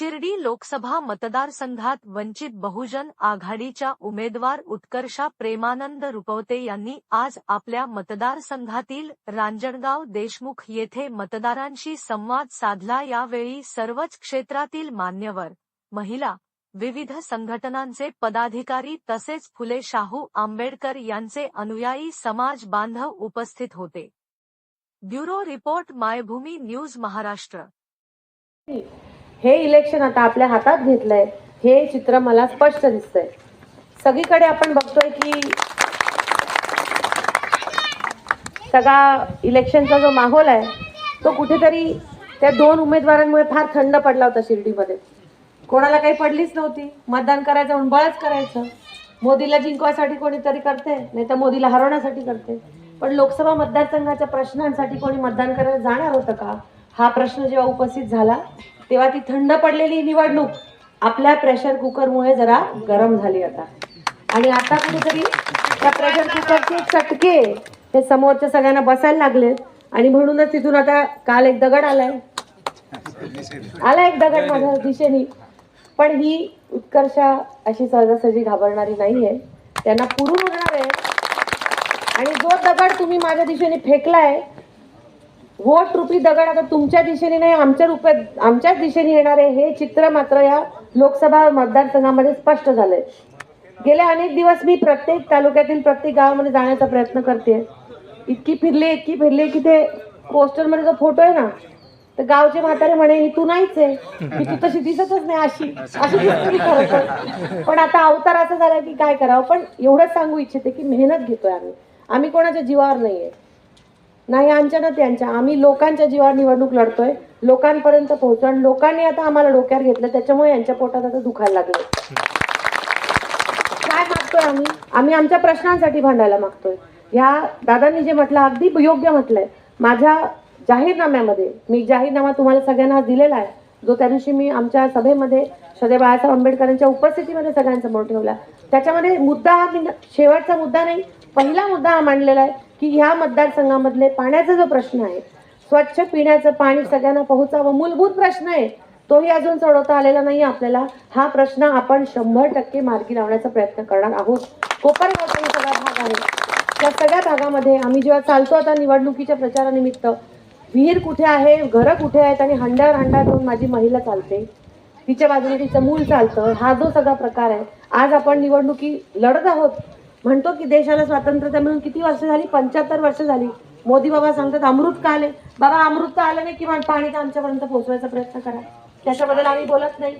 शिर्डी लोकसभा मतदारसंघात वंचित बहुजन आघाडीच्या उमेदवार उत्कर्षा प्रेमानंद रुपवते यांनी आज आपल्या मतदारसंघातील रांजणगाव देशमुख येथे मतदारांशी संवाद साधला. यावेळी सर्वच क्षेत्रातील मान्यवर महिला विविध संघटनांचे पदाधिकारी तसेच फुले शाहू आंबेडकर यांचे अनुयायी समाज बांधव उपस्थित होते. Bureau report Maybhumi news Maharashtra. हे इलेक्शन आता आपल्या हातात घेतलंय. हे चित्र मला स्पष्ट दिसतंय. सगळीकडे आपण बघतोय की सगळा इलेक्शनचा जो माहोल आहे तो कुठेतरी त्या दोन उमेदवारांमुळे फार थंड पडला होता शिर्डीमध्ये. कोणाला काही पडलीच नव्हती. मतदान करायचं म्हणून बळच करायचं. मोदीला जिंकवायसाठी कोणीतरी करते नाही तर मोदीला हरवण्यासाठी करते. पण लोकसभा मतदारसंघाच्या प्रश्नांसाठी कोणी मतदान करायला जाणार होतं का? हा प्रश्न जेव्हा उपस्थित झाला तेव्हा ती थंड पडलेली निवडणूक. आपल्या प्रेशर कुकरमुळे जरा गरम झाली आता. आणि आता कुठेतरी त्या प्रेशर कुकरचे चटके हे समोरच्या सगळ्यांना बसायला लागले आणि म्हणूनच तिथून आता काल एक दगड आलाय. आला एक दगड माझ्या दिशेने. पण ही उत्कर्षा अशी सहजासहजी घाबरणारी नाहीये. त्यांना पुरून होणार आहे आणि जो दगड तुम्ही माझ्या दिशेने फेकलाय वोट रुपी दगड आता तुमच्या दिशेने नाही आमच्या रुपयात आमच्याच दिशेने येणार आहे हे चित्र मात्र या लोकसभा मतदारसंघामध्ये स्पष्ट झालंय. गेले अनेक दिवस मी प्रत्येक तालुक्यातील प्रत्येक गावामध्ये जाण्याचा प्रयत्न करते इतकी फिरले इतकी फिरले की ते पोस्टरमध्ये जो फोटो आहे ना तर गावचे म्हातारे म्हणे ही तू नाहीच आहे. की तू तशी दिसतच नाही अशी. अशी दिसते खरं तर. पण आता अवतार असं झाला की काय करावं? पण एवढंच सांगू इच्छिते की मेहनत घेतोय आम्ही. आम्ही कोणाच्या जीवावर नाहीये. नाही आमच्या ना त्यांच्या. आम्ही लोकांच्या जीवावर निवडणूक लढतोय. लोकांपर्यंत पोहोचतो आणि लोकांनी आता आम्हाला डोक्यावर घेतलं. त्याच्यामुळे यांच्या पोटात आता दुखायला लागलं. काय मागतोय आम्ही? आम्ही आमच्या प्रश्नांसाठी भांडायला मागतोय. ह्या दादांनी जे म्हटलं अगदी योग्य म्हटलंय. माझ्या जाहीरनाम्यामध्ये मी जाहीरनामा तुम्हाला सगळ्यांना दिलेला आहे. जो त्या दिवशी मी आमच्या सभेमध्ये श्रद्धे बाळासाहेब आंबेडकरांच्या उपस्थितीमध्ये सगळ्यांसमोर ठेवला. त्याच्यामध्ये मुद्दा हा मी शेवटचा मुद्दा नाही पहिला मुद्दा हा मांडलेला आहे की ह्या मतदारसंघामधले पाण्याचा जो प्रश्न आहे स्वच्छ पिण्याचं पाणी सगळ्यांना पोहोचावं मूलभूत प्रश्न आहे तोही अजून सोडवता आलेला नाही आपल्याला. हा प्रश्न आपण शंभर टक्के मार्गी लावण्याचा प्रयत्न करणार आहोत. कोपरगावचा सगळा भाग आहे. त्या सगळ्या भागामध्ये आम्ही जेव्हा चालतो आता निवडणुकीच्या प्रचारानिमित्त विहीर कुठे आहे घरं कुठे आहेत आणि हंड्यावर हंडा घेऊन माझी महिला चालते. तिच्या बाजूने तिचं मूल चालतं. हा जो सगळा प्रकार आहे आज आपण निवडणुकी लढत आहोत. म्हणतो की देशाला स्वातंत्र्यता मिळून किती वर्ष झाली? पंच्याहत्तर वर्ष झाली. मोदी बाबा सांगतात अमृत का आले? बाबा अमृत तर आलं नाही किंवा पाणी तर आमच्यापर्यंत पोहोचवायचा प्रयत्न करा. त्याच्याबद्दल आम्ही बोलत नाही.